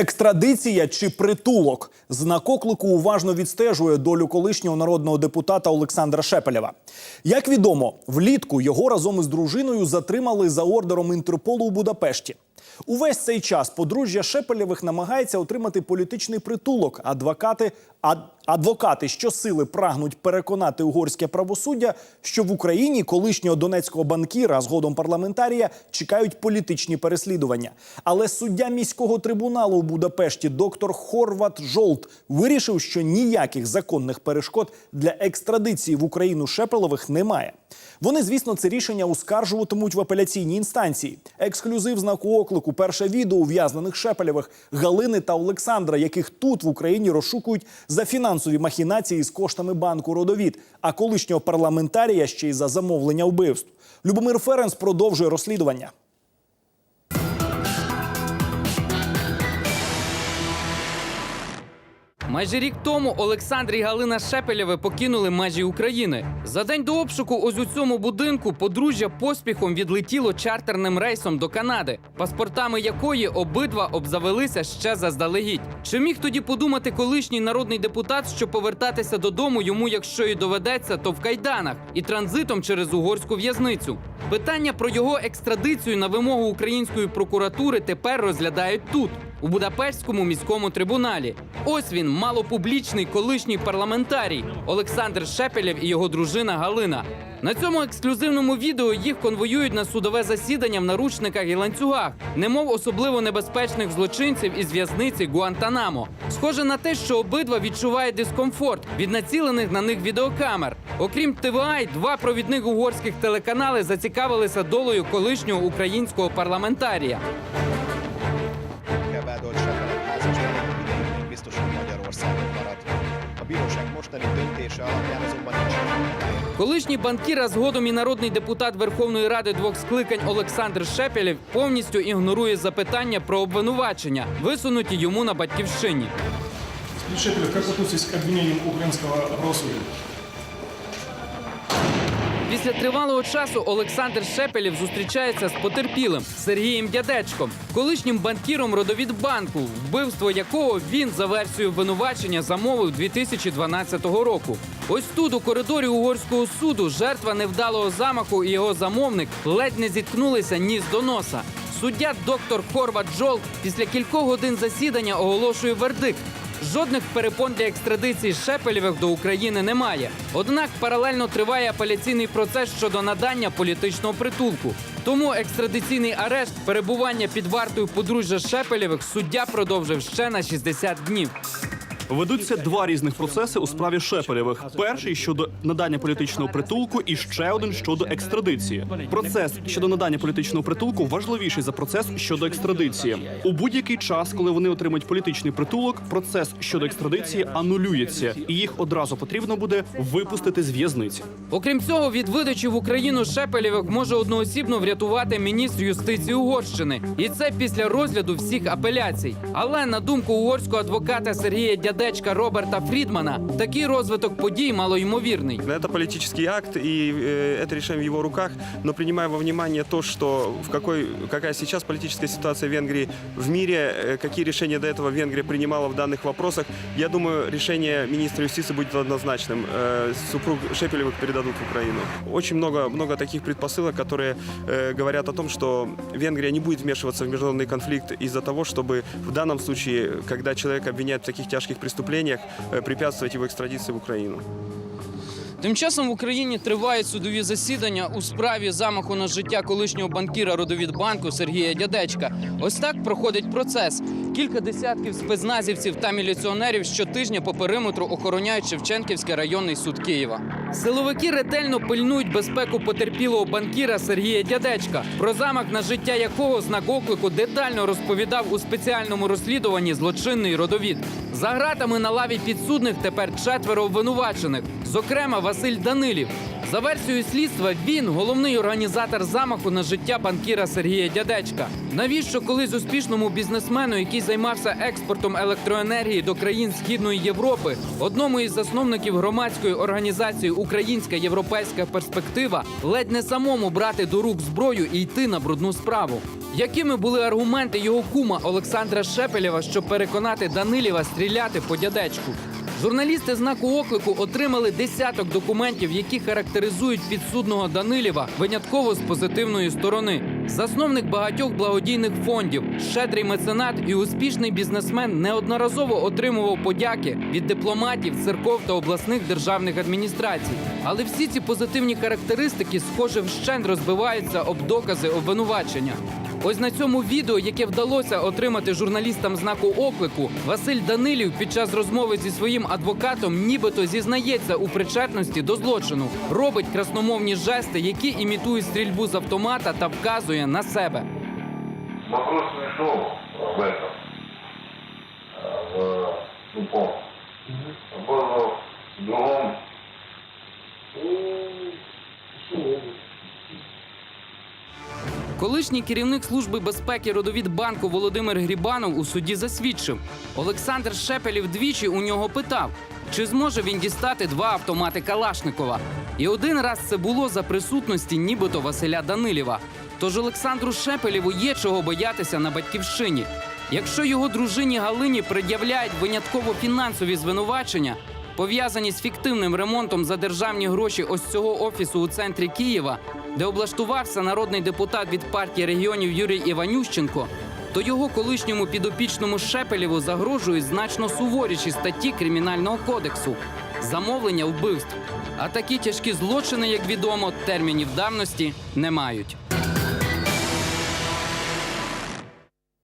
Екстрадиція чи притулок знак оклику уважно відстежує долю колишнього народного депутата Олександра Шепелєва. Як відомо, влітку його разом із дружиною затримали за ордером Інтерполу у Будапешті. Увесь цей час подружжя Шепелєвих намагається отримати політичний притулок. Адвокати, ад, адвокати щосили прагнуть переконати угорське правосуддя, що в Україні колишнього донецького банкіра, згодом парламентарія, чекають політичні переслідування. Але суддя міського трибуналу у Будапешті, доктор Хорват Жолт, вирішив, що ніяких законних перешкод для екстрадиції в Україну Шепелових немає. Вони, звісно, це рішення оскаржуватимуть в апеляційній інстанції. Ексклюзив знаку оклику. Перше відео ув'язнених Шепелєвих Галини та Олександра, яких тут в Україні розшукують за фінансові махінації з коштами банку Родовід, а колишнього парламентарія ще й за замовлення вбивств. Любомир Ференс продовжує розслідування. Майже рік тому Олександр і Галина Шепелєви покинули межі України. За день до обшуку ось у цьому будинку подружжя поспіхом відлетіло чартерним рейсом до Канади, паспортами якої обидва обзавелися ще заздалегідь. Чи міг тоді подумати колишній народний депутат, що повертатися додому йому, якщо і доведеться, то в кайданах і транзитом через угорську в'язницю? Питання про його екстрадицію на вимогу української прокуратури тепер розглядають тут, у Будапештському міському трибуналі. Ось він, малопублічний колишній парламентарій Олександр Шепелєв і його дружина Галина. На цьому ексклюзивному відео їх конвоюють на судове засідання в наручниках і ланцюгах, немов особливо небезпечних злочинців із в'язниці Гуантанамо. Схоже на те, що обидва відчувають дискомфорт від націлених на них відеокамер. Окрім ТВА, два провідних угорських телеканали зацікавилися долею колишнього українського парламентарія. A bíróság mostani döntése alapján azonban nincs. Колишній банкір, а згодом і народний депутат Верховної Ради двох скликань Олександр Шепелєв повністю ігнорує запитання про обвинувачення, висунуті йому на батьківщині. Шепелєв, як относитесь к обвиненням українського правосудия? Після тривалого часу Олександр Шепелєв зустрічається з потерпілим Сергієм Дядечком, колишнім банкіром Родовідбанку, вбивство якого він за версією обвинувачення замовив 2012 року. Ось тут, у коридорі угорського суду, жертва невдалого замаху і його замовник ледь не зіткнулися ніс до носа. Суддя доктор Хорват Джол після кількох годин засідання оголошує вердикт. Жодних перепон для екстрадиції Шепелєвих до України немає. Однак паралельно триває апеляційний процес щодо надання політичного притулку. Тому екстрадиційний арешт перебування під вартою подружжя Шепелєвих суддя продовжив ще на 60 днів. Ведуться два різних процеси у справі Шепелєвих. Перший щодо надання політичного притулку, і ще один щодо екстрадиції. Процес щодо надання політичного притулку важливіший за процес щодо екстрадиції. У будь-який час, коли вони отримають політичний притулок, процес щодо екстрадиції анулюється, і їх одразу потрібно буде випустити з в'язниці. Окрім цього, від видачі в Україну Шепелєвих може одноосібно врятувати міністр юстиції Угорщини, і це після розгляду всіх апеляцій. Але на думку угорського адвоката Сергія Дядечка Роберта Фрідмана, такий розвиток подій малоймовірний. Это политический акт, и э, это решение в его руках. Но принимая во внимание то, что в какой, какая сейчас политическая ситуация в Венгрии, в мире, э, какие решения до этого Венгрия принимала в данных вопросах, я думаю, решение министра юстиции будет однозначным. Э, супруг Шепелевых передадут в Украину. Очень много, много таких предпосылок, которые э, говорят о том, что Венгрия не будет вмешиваться в международный конфликт из-за того, чтобы в данном случае, когда человека обвиняют в таких тяжких преступлениях, э, препятствовать его экстрадиции в Украину. Тим часом в Україні тривають судові засідання у справі замаху на життя колишнього банкіра Родовідбанку Сергія Дядечка. Ось так проходить процес. Кілька десятків спецназівців та міліціонерів щотижня по периметру охороняють Шевченківський районний суд Києва. Силовики ретельно пильнують безпеку потерпілого банкіра Сергія Дядечка, про замах на життя якого знак оклику детально розповідав у спеціальному розслідуванні злочинний родовід. За гратами на лаві підсудних тепер четверо обвинувачених, зокрема Василь Данилів. За версією слідства, він головний організатор замаху на життя банкіра Сергія Дядечка. Навіщо колись успішному бізнесмену, який займався експортом електроенергії до країн Східної Європи, одному із засновників громадської організації Українська європейська перспектива, ледь не самому брати до рук зброю і йти на брудну справу? Якими були аргументи його кума Олександра Шепелєва, щоб переконати Данилєва стріляти по дядечку? Журналісти знаку оклику отримали десяток документів, які характеризують підсудного Данилєва винятково з позитивної сторони. Засновник багатьох благодійних фондів, щедрий меценат і успішний бізнесмен неодноразово отримував подяки від дипломатів, церков та обласних державних адміністрацій. Але всі ці позитивні характеристики, схоже, вщент розбиваються об докази обвинувачення. Ось на цьому відео, яке вдалося отримати журналістам знаку оклику, Василь Данилів під час розмови зі своїм адвокатом нібито зізнається у причетності до злочину, робить красномовні жести, які імітують стрільбу з автомата та вказує на себе. Вопрос не шел в этом, в упор. Вопрос в другом. Колишній керівник служби безпеки родовід банку Володимир Грібанов у суді засвідчив. Олександр Шепелів двічі у нього питав, чи зможе він дістати два автомати Калашникова. І один раз це було за присутності нібито Василя Данилєва. Тож Олександру Шепелєву є чого боятися на батьківщині. Якщо його дружині Галині пред'являють винятково фінансові звинувачення, пов'язані з фіктивним ремонтом за державні гроші ось цього офісу у центрі Києва, де облаштувався народний депутат від партії регіонів Юрій Іванющенко, то його колишньому підопічному Шепелєву загрожують значно суворіші статті кримінального кодексу замовлення вбивств. А такі тяжкі злочини, як відомо, термінів давності не мають.